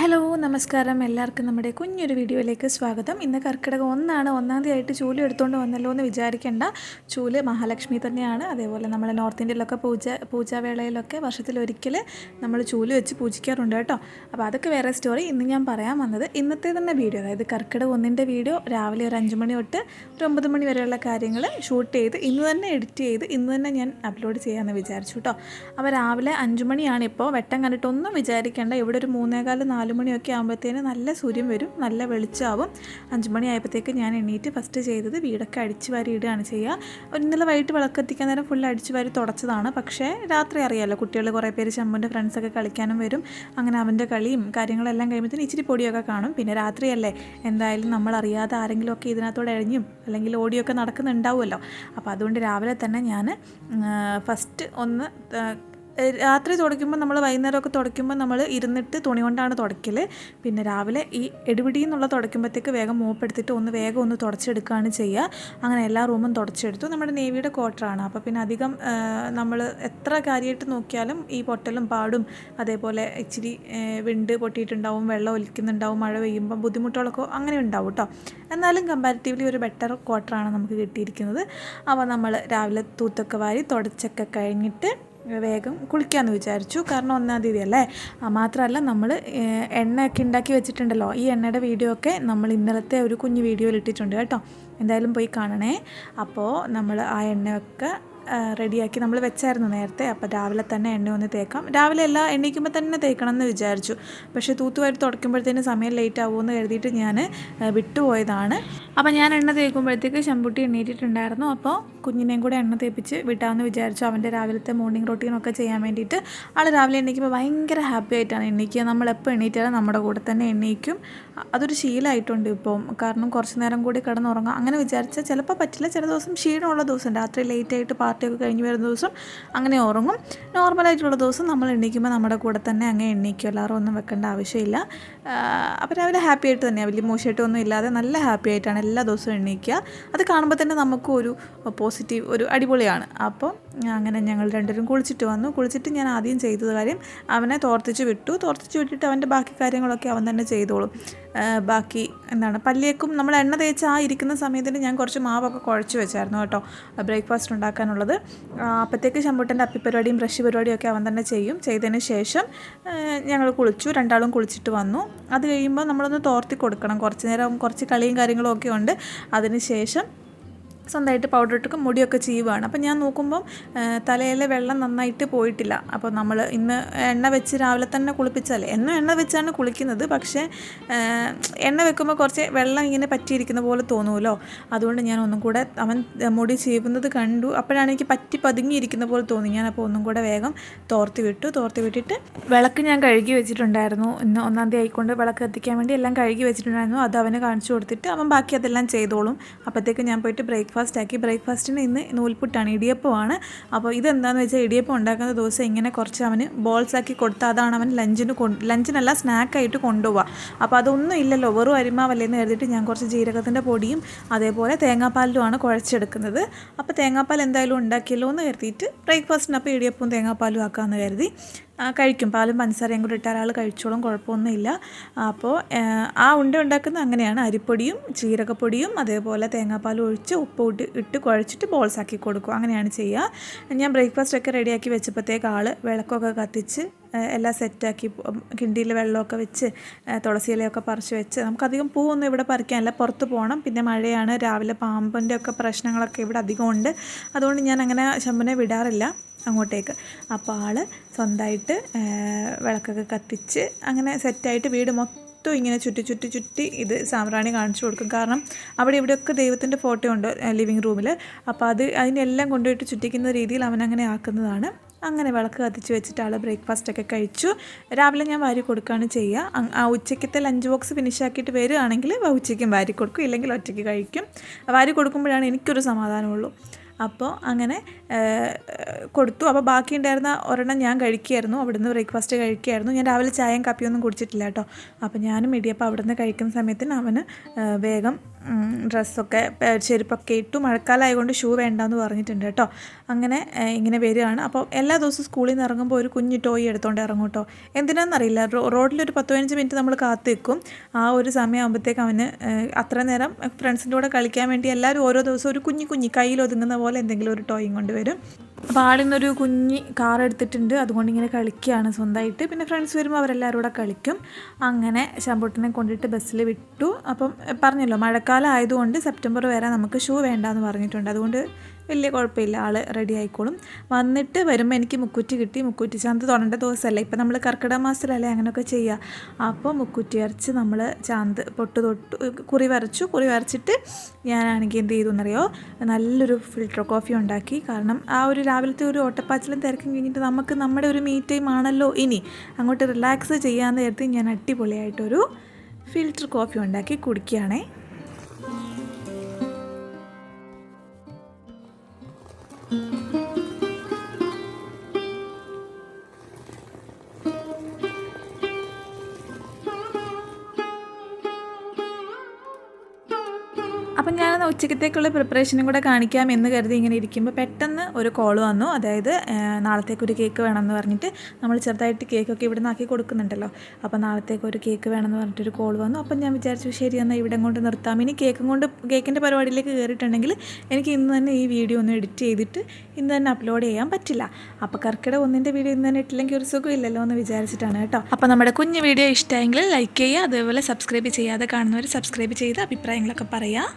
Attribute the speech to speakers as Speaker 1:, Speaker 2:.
Speaker 1: Hello നമസ്കാരം. എല്ലാവർക്കും നമ്മുടെ കുഞ്ഞൊരു വീഡിയോയിലേക്ക് സ്വാഗതം. ഇന്ന് കർക്കിടകം ഒന്നാണ്. ഒന്നാം തീയതി ആയിട്ട് ചൂൽ എടുത്തുകൊണ്ട് വന്നല്ലോ എന്ന് വിചാരിക്കേണ്ട. ചൂൽ മഹാലക്ഷ്മി തന്നെയാണ്. അതേപോലെ നമ്മൾ നോർത്ത് ഇന്ത്യയിലൊക്കെ പൂജ പൂജാവേളയിലൊക്കെ വർഷത്തിലൊരിക്കൽ നമ്മൾ ചൂൽ വെച്ച് പൂജിക്കാറുണ്ട് കേട്ടോ. അപ്പോൾ അതൊക്കെ വേറെ സ്റ്റോറി ഇന്ന് ഞാൻ പറയാൻ വന്നത് ഇന്നത്തെ തന്നെ വീഡിയോ. അതായത് കർക്കിടകം ഒന്നിന്റെ വീഡിയോ രാവിലെ ഒരു അഞ്ച് മണി തൊട്ട് ഒരു ഒമ്പത് മണി വരെയുള്ള കാര്യങ്ങൾ ഷൂട്ട് ചെയ്ത് ഇന്ന് തന്നെ എഡിറ്റ് ചെയ്ത് ഇന്ന് തന്നെ ഞാൻ അപ്ലോഡ് ചെയ്യാമെന്ന് വിചാരിച്ചു കേട്ടോ. അപ്പോൾ രാവിലെ അഞ്ച് മണിയാണ് ഇപ്പോൾ വെട്ടം കണ്ടിട്ടൊന്നും വിചാരിക്കേണ്ട. ഇവിടെ ഒരു മൂന്നേകാൽ നാല് മണിയൊക്കെ ആകുമ്പോഴത്തേന് നല്ല സൂര്യൻ വരും നല്ല വെളിച്ചമാവും. അഞ്ച് മണി ആയപ്പോഴത്തേക്ക് ഞാൻ എണീറ്റ് ഫസ്റ്റ് ചെയ്തത് വീടൊക്കെ അടിച്ചു വാരി ഇടുകയാണ് ചെയ്യുക. ഇന്നലെ വൈകിട്ട് വിളക്കെത്തിക്കാൻ നേരം ഫുൾ അടിച്ചു വാരി തുടച്ചതാണ്. പക്ഷേ രാത്രി അറിയാമല്ലോ കുട്ടികൾ കുറേ പേര് ശമ്പുന്റെ ഫ്രണ്ട്സൊക്കെ കളിക്കാനും വരും. അങ്ങനെ അവന്റെ കളിയും കാര്യങ്ങളെല്ലാം കഴിയുമ്പോഴത്തേന് ഇച്ചിരി പൊടിയൊക്കെ കാണും. പിന്നെ രാത്രിയല്ലേ എന്തായാലും നമ്മൾ അറിയാതെ ആരെങ്കിലുമൊക്കെ ഇതിനകത്തോടെ എഴിഞ്ഞും അല്ലെങ്കിൽ ഓടിയൊക്കെ നടക്കുന്നുണ്ടാവുമല്ലോ. അപ്പോൾ അതുകൊണ്ട് രാവിലെ തന്നെ ഞാൻ ഫസ്റ്റ് ഒന്ന് രാത്രി തുടയ്ക്കുമ്പോൾ നമ്മൾ വൈകുന്നേരമൊക്കെ തുടയ്ക്കുമ്പോൾ നമ്മൾ ഇരുന്നിട്ട് തുണി കൊണ്ടാണ് തുടയ്ക്കൽ പിന്നെ രാവിലെ ഈ എടുപിടി എന്നുള്ള തുടയ്ക്കുമ്പോഴത്തേക്ക് വേഗം മോപ്പെടുത്തിട്ട് ഒന്ന് വേഗം ഒന്ന് തുടച്ചെടുക്കുകയാണ് ചെയ്യുക അങ്ങനെ എല്ലാ റൂമും തുടച്ചെടുത്തു. നമ്മുടെ നേവിയുടെ ക്വാർട്ടറാണ്. അപ്പോൾ പിന്നെ അധികം നമ്മൾ എത്ര കാര്യമായിട്ട് നോക്കിയാലും ഈ പൊട്ടലും പാടും. അതേപോലെ ഇച്ചിരി വിണ്ട് പൊട്ടിയിട്ടുണ്ടാവും വെള്ളം ഒലിക്കുന്നുണ്ടാവും മഴ പെയ്യുമ്പോൾ ബുദ്ധിമുട്ടുകളൊക്കെ അങ്ങനെ ഉണ്ടാവും കേട്ടോ എന്നാലും കമ്പാരിറ്റീവ്ലി ഒരു ബെറ്റർ ക്വാർട്ടറാണ് നമുക്ക് കിട്ടിയിരിക്കുന്നത്. അപ്പോൾ നമ്മൾ രാവിലെ തൂത്തൊക്കെ വാരി തുടച്ചൊക്കെ കഴിഞ്ഞിട്ട് വേഗം കുളിക്കാമെന്ന് വിചാരിച്ചു. കാരണം ഒന്നാം തീയതി അല്ലേ? മാത്രമല്ല നമ്മൾ എണ്ണയൊക്കെ ഉണ്ടാക്കി വെച്ചിട്ടുണ്ടല്ലോ. ഈ എണ്ണയുടെ വീഡിയോ ഒക്കെ നമ്മൾ ഇന്നലത്തെ ഒരു കുഞ്ഞു വീഡിയോയിൽ ഇട്ടിട്ടുണ്ട് കേട്ടോ. എന്തായാലും പോയി കാണണേ. അപ്പോൾ നമ്മൾ ആ എണ്ണയൊക്കെ റെഡിയാക്കി നമ്മൾ വെച്ചായിരുന്നു നേരത്തെ. അപ്പോൾ രാവിലെ തന്നെ എണ്ണ ഒന്ന് തേക്കാം. രാവിലെ എല്ലാം എണ്ണീക്കുമ്പോൾ തന്നെ തേക്കണം എന്ന് വിചാരിച്ചു. പക്ഷേ തൂത്തുവാരി തുടയ്ക്കുമ്പോഴത്തേന് സമയം ലേറ്റ് ആവുമെന്ന് കരുതിയിട്ട് ഞാൻ വിട്ടുപോയതാണ്. അപ്പോൾ ഞാൻ എണ്ണ തേക്കുമ്പോഴത്തേക്ക് ശമ്പുട്ടി എണ്ണീറ്റിട്ടുണ്ടായിരുന്നു. അപ്പോൾ കുഞ്ഞിനെയും കൂടെ എണ്ണ തേപ്പിച്ച് വിട്ടാമെന്ന് വിചാരിച്ചു. അവന്റെ രാവിലത്തെ മോർണിംഗ് റൊട്ടീനൊക്കെ ചെയ്യാൻ വേണ്ടിയിട്ട് ആൾ രാവിലെ എണ്ണീക്കുമ്പോൾ ഭയങ്കര ഹാപ്പി ആയിട്ടാണ് എണ്ണീക്കുക. നമ്മളെപ്പോൾ എണ്ണീറ്റാലും നമ്മുടെ കൂടെ തന്നെ എണ്ണീക്കും. അതൊരു ശീലമായിട്ടുണ്ട് ഇപ്പം. കാരണം കുറച്ച് നേരം കൂടി കിടന്നുറങ്ങാം. അങ്ങനെ വിചാരിച്ചാൽ ചിലപ്പോൾ പറ്റില്ല. ചില ദിവസം ക്ഷീണമുള്ള ദിവസം. രാത്രി ലേറ്റ് ആയിട്ട് പാർട്ടിയൊക്കെ കഴിഞ്ഞ് വരുന്ന ദിവസം അങ്ങനെ ഉറങ്ങും. നോർമലായിട്ടുള്ള ദിവസം നമ്മൾ എണ്ണീക്കുമ്പോൾ നമ്മുടെ കൂടെ തന്നെ അങ്ങ് എണ്ണീക്കും എല്ലാവരും ഒന്നും വെക്കേണ്ട ആവശ്യമില്ല. അപ്പോൾ രാവിലെ ഹാപ്പി ആയിട്ട് തന്നെയാണ് വലിയ മോശമായിട്ടൊന്നും ഇല്ലാതെ നല്ല ഹാപ്പി ആയിട്ടാണ് എല്ലാ ദിവസവും എണ്ണീക്കുക അത് കാണുമ്പോൾ തന്നെ നമുക്കും ഒരു പോസിറ്റീവ് ഒരു അടിപൊളിയാണ്. അപ്പോൾ അങ്ങനെ ഞങ്ങൾ രണ്ടുപേരും കുളിച്ചിട്ട് വന്നു. കുളിച്ചിട്ട് ഞാൻ ആദ്യം ചെയ്തത് കാര്യം അവനെ തോർത്തിച്ച് വിട്ടു. തോർത്തിച്ച് വിട്ടിട്ട് അവന്റെ ബാക്കി കാര്യങ്ങളൊക്കെ അവൻ തന്നെ ചെയ്തോളും. ബാക്കി എന്താണ് പല്ലിയേക്കും നമ്മൾ എണ്ണ തേച്ച് ആ ഇരിക്കുന്ന സമയത്തിന് ഞാൻ കുറച്ച് മാവൊക്കെ കുഴച്ച് വെച്ചായിരുന്നു കേട്ടോ ബ്രേക്ക്ഫാസ്റ്റ് ഉണ്ടാക്കാനുള്ളത്. അപ്പോഴത്തേക്ക് ശമ്പൂട്ടന്റെ അപ്പിപ്പരിപാടിയും ബ്രഷ് പരിപാടിയും ഒക്കെ അവൻ തന്നെ ചെയ്യും. ചെയ്തതിന് ശേഷം ഞങ്ങൾ കുളിച്ചു രണ്ടാളും കുളിച്ചിട്ട് വന്നു. അത് കഴിയുമ്പോൾ നമ്മളൊന്ന് തോർത്തി കൊടുക്കണം. കുറച്ച് നേരം കുറച്ച് കളിയും കാര്യങ്ങളും ഒക്കെ ഉണ്ട്. അതിന് ശേഷം സ്വന്തമായിട്ട് പൗഡർ ഇട്ടൊക്കെ മുടിയൊക്കെ ചെയ്യുവാണ്. അപ്പോൾ ഞാൻ നോക്കുമ്പം തലയിലെ വെള്ളം നന്നായിട്ട് പോയിട്ടില്ല. അപ്പോൾ നമ്മൾ ഇന്ന് എണ്ണ വെച്ച് രാവിലെ തന്നെ കുളിപ്പിച്ചാലേ. എന്നും എണ്ണ വെച്ചാണ് കുളിക്കുന്നത്. പക്ഷേ എണ്ണ വെക്കുമ്പോൾ കുറച്ച് വെള്ളം ഇങ്ങനെ പറ്റിയിരിക്കുന്ന പോലെ തോന്നുമല്ലോ അതുകൊണ്ട് ഞാൻ ഒന്നും കൂടെ അവൻ മുടി ചെയ്യുന്നത് കണ്ടു. അപ്പോഴാണ് എനിക്ക് പറ്റി പതുങ്ങിയിരിക്കുന്ന പോലെ തോന്നി. ഞാൻ അപ്പോൾ ഒന്നും കൂടെ വേഗം തോർത്തി വിട്ടു. തോർത്തി വിട്ടിട്ട് വിളക്ക് ഞാൻ കഴുകി വെച്ചിട്ടുണ്ടായിരുന്നു. ഇന്ന് ഒന്നാം തീയതി ആയിക്കൊണ്ട് വിളക്ക് എത്തിക്കാൻ വേണ്ടി എല്ലാം കഴുകി വെച്ചിട്ടുണ്ടായിരുന്നു. അത് അവന് കാണിച്ചു കൊടുത്തിട്ട് അവൻ ബാക്കി അതെല്ലാം ചെയ്തോളും. അപ്പോഴത്തേക്ക് ഞാൻ പോയിട്ട് ബ്രേക്ക്ഫാസ്റ്റ് ആക്കി ബ്രേക്ക്ഫാസ്റ്റിന് ഇന്ന് നൂൽപുട്ടാണ് ഇടിയപ്പമാണ്. അപ്പോൾ ഇതെന്താണെന്ന് വെച്ചാൽ ഇടിയപ്പം ഉണ്ടാക്കുന്ന ദിവസം ഇങ്ങനെ കുറച്ച് അവന് ബോൾസ് ആക്കി കൊടുത്താൽ അതാണ് അവൻ ലഞ്ചിന് ലഞ്ചിനല്ല സ്നാക്കായിട്ട് കൊണ്ടുപോവുക അപ്പോൾ അതൊന്നും ഇല്ലല്ലോ വെറും അരിമാവല്ലേ എന്ന് കരുതിയിട്ട് ഞാൻ കുറച്ച് ജീരകത്തിന്റെ പൊടിയും അതേപോലെ തേങ്ങാപ്പാലിലുമാണ് കുഴച്ചെടുക്കുന്നത്. അപ്പോൾ തേങ്ങാപ്പാൽ എന്തായാലും ഉണ്ടാക്കിയല്ലോ എന്ന് കരുതിയിട്ട് ബ്രേക്ക്ഫാസ്റ്റിന് അപ്പോൾ ഇടിയപ്പവും തേങ്ങാപ്പാലും ആക്കാമെന്ന് കരുതി. കഴിക്കും. പാലും പഞ്ചസാരയും കൂടി ഇട്ടാൽ ആൾ കഴിച്ചോളും കുഴപ്പമൊന്നുമില്ല. അപ്പോൾ ആ, ആ ഉണ്ട ഉണ്ടാക്കുന്നത് അങ്ങനെയാണ്. അരിപ്പൊടിയും ജീരകപ്പൊടിയും അതേപോലെ തേങ്ങാപ്പാലും ഒഴിച്ച് ഉപ്പ് ഇട്ട് ഇട്ട് കുഴച്ചിട്ട് ബോൾസ് ആക്കി കൊടുക്കും. അങ്ങനെയാണ് ചെയ്യുക. ഞാൻ ബ്രേക്ക്ഫാസ്റ്റ് ഒക്കെ റെഡിയാക്കി വെച്ചപ്പോഴത്തേക്ക് ആൾ വിളക്കൊക്കെ കത്തിച്ച് ആ, എല്ലാം സെറ്റാക്കി കിണ്ടിയിൽ വെള്ളമൊക്കെ വെച്ച് തുളസിയിലയൊക്കെ പറിച്ച് വെച്ച്. നമുക്കധികം പൂവൊന്നും ഇവിടെ പറിക്കാനില്ല. പുറത്ത് പോകണം. പിന്നെ മഴയാണ്. രാവിലെ പാമ്പിന്റെ ഒക്കെ പ്രശ്നങ്ങളൊക്കെ ഇവിടെ അധികമുണ്ട്. അതുകൊണ്ട് ഞാൻ അങ്ങനെ ശമ്പനെ വിടാറില്ല. അങ്ങോട്ടേക്ക്. അപ്പോൾ ആൾ സ്വന്തമായിട്ട് വിളക്കൊക്കെ കത്തിച്ച് അങ്ങനെ സെറ്റായിട്ട് വീട് മൊത്തം ഇങ്ങനെ ചുറ്റി ചുറ്റി ചുറ്റി ഇത് സാമ്പ്രാണി കാണിച്ചു കൊടുക്കും. കാരണം അവിടെ ഇവിടെയൊക്കെ ദൈവത്തിന്റെ ഫോട്ടോ ഉണ്ട് ലിവിങ് റൂമിൽ അപ്പോൾ അത് അതിനെല്ലാം കൊണ്ടുപോയിട്ട് ചുറ്റിക്കുന്ന രീതിയിൽ അവൻ അങ്ങനെ ആക്കുന്നതാണ്. അങ്ങനെ വിളക്ക് കത്തിച്ച് വെച്ചിട്ട് ആൾ ബ്രേക്ക്ഫാസ്റ്റ് ഒക്കെ കഴിച്ചു. രാവിലെ ഞാൻ വാരി കൊടുക്കുകയാണ് ചെയ്യുക ആ ഉച്ചയ്ക്കത്തെ ലഞ്ച് ബോക്സ് ഫിനിഷ് ആക്കിയിട്ട് വരികയാണെങ്കിൽ ഉച്ചയ്ക്കും വാരി കൊടുക്കും ഇല്ലെങ്കിൽ ഒറ്റയ്ക്ക് കഴിക്കും. വാരി കൊടുക്കുമ്പോഴാണ് എനിക്കൊരു സമാധാനമുള്ളൂ. അപ്പോൾ അങ്ങനെ കൊടുത്തു. അപ്പോൾ ബാക്കി ഉണ്ടായിരുന്ന ഒരെണ്ണം ഞാൻ കഴിക്കുകയായിരുന്നു. അവിടുന്ന് ബ്രേക്ക്ഫാസ്റ്റ് കഴിക്കുകയായിരുന്നു. ഞാൻ രാവിലെ ചായയും കാപ്പിയൊന്നും കുടിച്ചിട്ടില്ല കേട്ടോ. അപ്പോൾ ഞാനും ഇടിയപ്പം അവിടുന്ന് കഴിക്കുന്ന സമയത്തിന് അവന് വേഗം ഡ്രസ്സൊക്കെ ചെരുപ്പൊക്കെ ഇട്ടു മഴക്കാലമായതുകൊണ്ട് ഷൂ വേണ്ടാന്ന് പറഞ്ഞിട്ടുണ്ട് കേട്ടോ. അങ്ങനെ ഇങ്ങനെ വരികയാണ്. അപ്പോൾ എല്ലാ ദിവസവും സ്കൂളിൽ നിന്ന് ഇറങ്ങുമ്പോൾ ഒരു കുഞ്ഞു ടോയ് എടുത്തുകൊണ്ട് ഇറങ്ങും കേട്ടോ. എന്തിനാണെന്നറിയില്ല റോഡിലൊരു പത്ത് പതിനഞ്ച് മിനിറ്റ് നമ്മൾ കാത്തു നിൽക്കും. ആ ഒരു സമയമാകുമ്പോഴത്തേക്ക് അവന് അത്ര നേരം ഫ്രണ്ട്സിന്റെ കൂടെ കളിക്കാൻ വേണ്ടി എല്ലാവരും ഓരോ ദിവസവും ഒരു കുഞ്ഞു കുഞ്ഞി കയ്യിൽ ഒതുങ്ങുന്ന പോലെ എന്തെങ്കിലും ഒരു ടോയും കൊണ്ടുവരും അപ്പോൾ ആളിന്നൊരു കുഞ്ഞ് കാർ എടുത്തിട്ടുണ്ട്. അതുകൊണ്ട് ഇങ്ങനെ കളിക്കുകയാണ് സ്വന്തമായിട്ട്. പിന്നെ ഫ്രണ്ട്സ് വരുമ്പോൾ അവരെല്ലാവരും കൂടെ കളിക്കും. അങ്ങനെ ശമ്പൂട്ടിനെ കൊണ്ടിട്ട് ബസ്സിൽ വിട്ടു. അപ്പം പറഞ്ഞല്ലോ മഴക്കാലം ആയതുകൊണ്ട് സെപ്റ്റംബർ വരെ നമുക്ക് ഷൂ വേണ്ട എന്ന് പറഞ്ഞിട്ടുണ്ട്. അതുകൊണ്ട് വലിയ കുഴപ്പമില്ല. ആൾ റെഡി ആയിക്കോളും. വന്നിട്ട് വരുമ്പോൾ എനിക്ക് മുക്കുറ്റി കിട്ടി. മുക്കുറ്റി ചാന്ത് തൊടേണ്ട ദിവസമല്ലേ ഇപ്പം നമ്മൾ കർക്കിടക മാസത്തിലല്ലേ അങ്ങനെയൊക്കെ ചെയ്യുക അപ്പോൾ മുക്കുറ്റി അരച്ച് നമ്മൾ ചാന്ത് പൊട്ട് തൊട്ട് കുറി വരച്ചു. കുറി വരച്ചിട്ട് ഞാനാണെങ്കിൽ എന്ത് ചെയ്തു എന്നറിയോ നല്ലൊരു ഫിൽട്ടർ കോഫി ഉണ്ടാക്കി. കാരണം ആ ഒരു രാവിലത്തെ ഒരു ഓട്ടപ്പാച്ചിലും തിരക്കും കഴിഞ്ഞിട്ട് നമുക്ക് നമ്മുടെ ഒരു മീ ടൈം ആണല്ലോ ഇനി. അങ്ങോട്ട് റിലാക്സ് ചെയ്യാമെന്ന് കരുതി ഞാൻ അടിപൊളിയായിട്ടൊരു ഫിൽറ്റർ കോഫി ഉണ്ടാക്കി കുടിക്കുകയാണേ. അപ്പം ഞാനൊന്ന് ഉച്ചക്കത്തേക്കുള്ള പ്രിപ്പറേഷനും കൂടെ കാണിക്കാം എന്ന് കരുതി ഇങ്ങനെ ഇരിക്കുമ്പോൾ പെട്ടെന്ന് ഒരു കോൾ വന്നു. അതായത് നാളത്തേക്കൊരു കേക്ക് വേണമെന്ന് പറഞ്ഞിട്ട് നമ്മൾ ചെറുതായിട്ട് കേക്കൊക്കെ ഇവിടെ നിന്നാക്കി കൊടുക്കുന്നുണ്ടല്ലോ. അപ്പോൾ നാളത്തേക്ക് ഒരു കേക്ക് വേണമെന്ന് പറഞ്ഞിട്ടൊരു കോൾ വന്നു. അപ്പം ഞാൻ വിചാരിച്ചു ശരി എന്നാൽ ഇവിടെ കൊണ്ട് നിർത്താം. ഇനി കേക്കും കൊണ്ട് കേക്കിന്റെ പരിപാടിയിലേക്ക് കയറിയിട്ടുണ്ടെങ്കിൽ എനിക്ക് ഇന്ന് തന്നെ ഈ വീഡിയോ ഒന്ന് എഡിറ്റ് ചെയ്തിട്ട് ഇന്ന് തന്നെ അപ്ലോഡ് ചെയ്യാൻ പറ്റില്ല. അപ്പോൾ കർക്കിടക ഒന്നിന്റെ വീഡിയോ ഇന്ന് തന്നെ ഇട്ടില്ലെങ്കിൽ ഒരു സുഖം ഇല്ലല്ലോ എന്ന് വിചാരിച്ചിട്ടാണ് കേട്ടോ. അപ്പോൾ നമ്മുടെ കുഞ്ഞു വീഡിയോ ഇഷ്ടമെങ്കിൽ ലൈക്ക് ചെയ്യുക അതേപോലെ സബ്സ്ക്രൈബ് ചെയ്യാതെ കാണുന്നവർ സബ്സ്ക്രൈബ് ചെയ്ത് അഭിപ്രായങ്ങളൊക്കെ പറയാം.